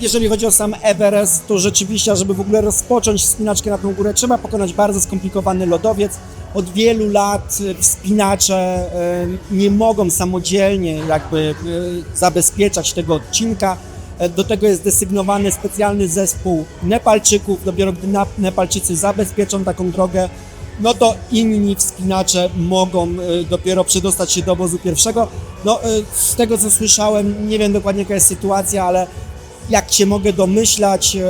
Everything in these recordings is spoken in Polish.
jeżeli chodzi o sam Everest, to rzeczywiście, żeby w ogóle rozpocząć wspinaczkę na tą górę, trzeba pokonać bardzo skomplikowany lodowiec. Od wielu lat e, wspinacze e, nie mogą samodzielnie jakby e, zabezpieczać tego odcinka. E, Do tego jest desygnowany specjalny zespół Nepalczyków. Dopiero gdy Nepalczycy zabezpieczą taką drogę, no to inni wspinacze mogą dopiero przedostać się do obozu pierwszego. No, z tego co słyszałem, nie wiem dokładnie jaka jest sytuacja, ale jak się mogę domyślać, e,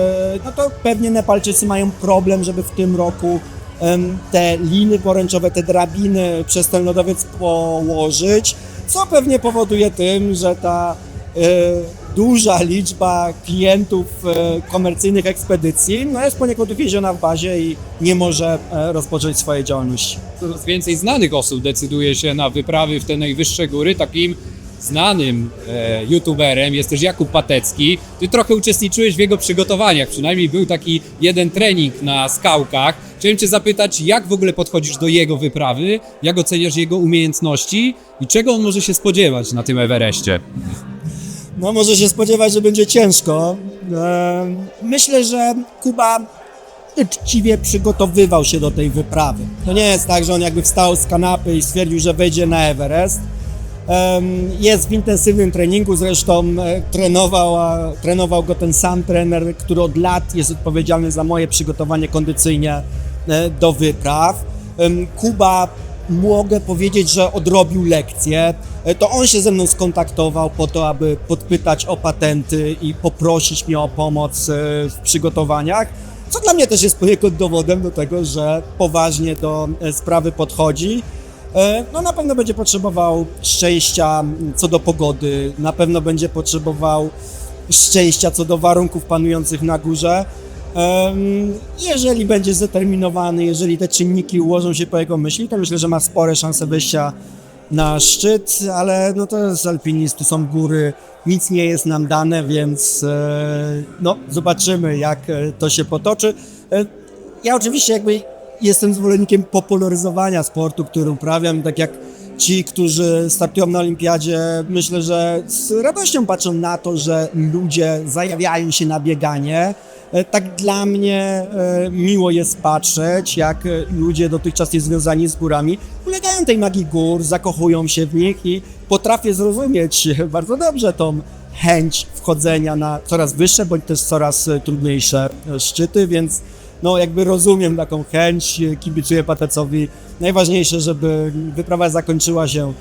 no to pewnie Nepalczycy mają problem, żeby w tym roku te liny poręczowe, te drabiny przez ten lodowiec położyć, co pewnie powoduje tym, że ta e, duża liczba klientów e, komercyjnych ekspedycji no jest poniekąd uwięziona w bazie i nie może rozpocząć swojej działalności. Coraz więcej znanych osób decyduje się na wyprawy w te najwyższe góry. Takim znanym e, youtuberem jest też Jakub Patecki. Ty trochę uczestniczyłeś w jego przygotowaniach, przynajmniej był taki jeden trening na skałkach. Chciałem cię zapytać, jak w ogóle podchodzisz do jego wyprawy, jak oceniasz jego umiejętności i czego on może się spodziewać na tym Everestie? No może się spodziewać, że będzie ciężko. E, Myślę, że Kuba uczciwie przygotowywał się do tej wyprawy. To nie jest tak, że on jakby wstał z kanapy i stwierdził, że wejdzie na Everest. Jest w intensywnym treningu, zresztą e, trenował, trenował go ten sam trener, który od lat jest odpowiedzialny za moje przygotowanie kondycyjne e, do wypraw. Kuba mogę powiedzieć, że odrobił lekcję. E, To on się ze mną skontaktował po to, aby podpytać o patenty i poprosić mnie o pomoc w przygotowaniach. Co dla mnie też jest poniekąd dowodem do tego, że poważnie do sprawy podchodzi. E, No na pewno będzie potrzebował szczęścia co do pogody, na pewno będzie potrzebował szczęścia co do warunków panujących na górze. Em, Jeżeli będzie zdeterminowany, jeżeli te czynniki ułożą się po jego myśli, to myślę, że ma spore szanse wejścia na szczyt, ale no to jest alpinizm, tu są góry, nic nie jest nam dane, więc e, no zobaczymy jak e, to się potoczy. E, Ja oczywiście jakby jestem zwolennikiem popularyzowania sportu, który uprawiam, tak jak ci, którzy startują na olimpiadzie, myślę, że z radością patrzą na to, że ludzie zajawiają się na bieganie. E, Tak dla mnie e, miło jest patrzeć, jak ludzie dotychczas związani z górami ulegają tej magii gór, zakochują się w nich i potrafię zrozumieć bardzo dobrze tą chęć wchodzenia na coraz wyższe, bądź też coraz e, trudniejsze szczyty, więc no jakby rozumiem taką chęć, e, kibicuję Patecowi. Najważniejsze, żeby wyprawa zakończyła się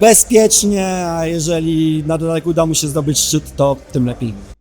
bezpiecznie, a jeżeli na dodatek uda mu się zdobyć szczyt, to tym lepiej.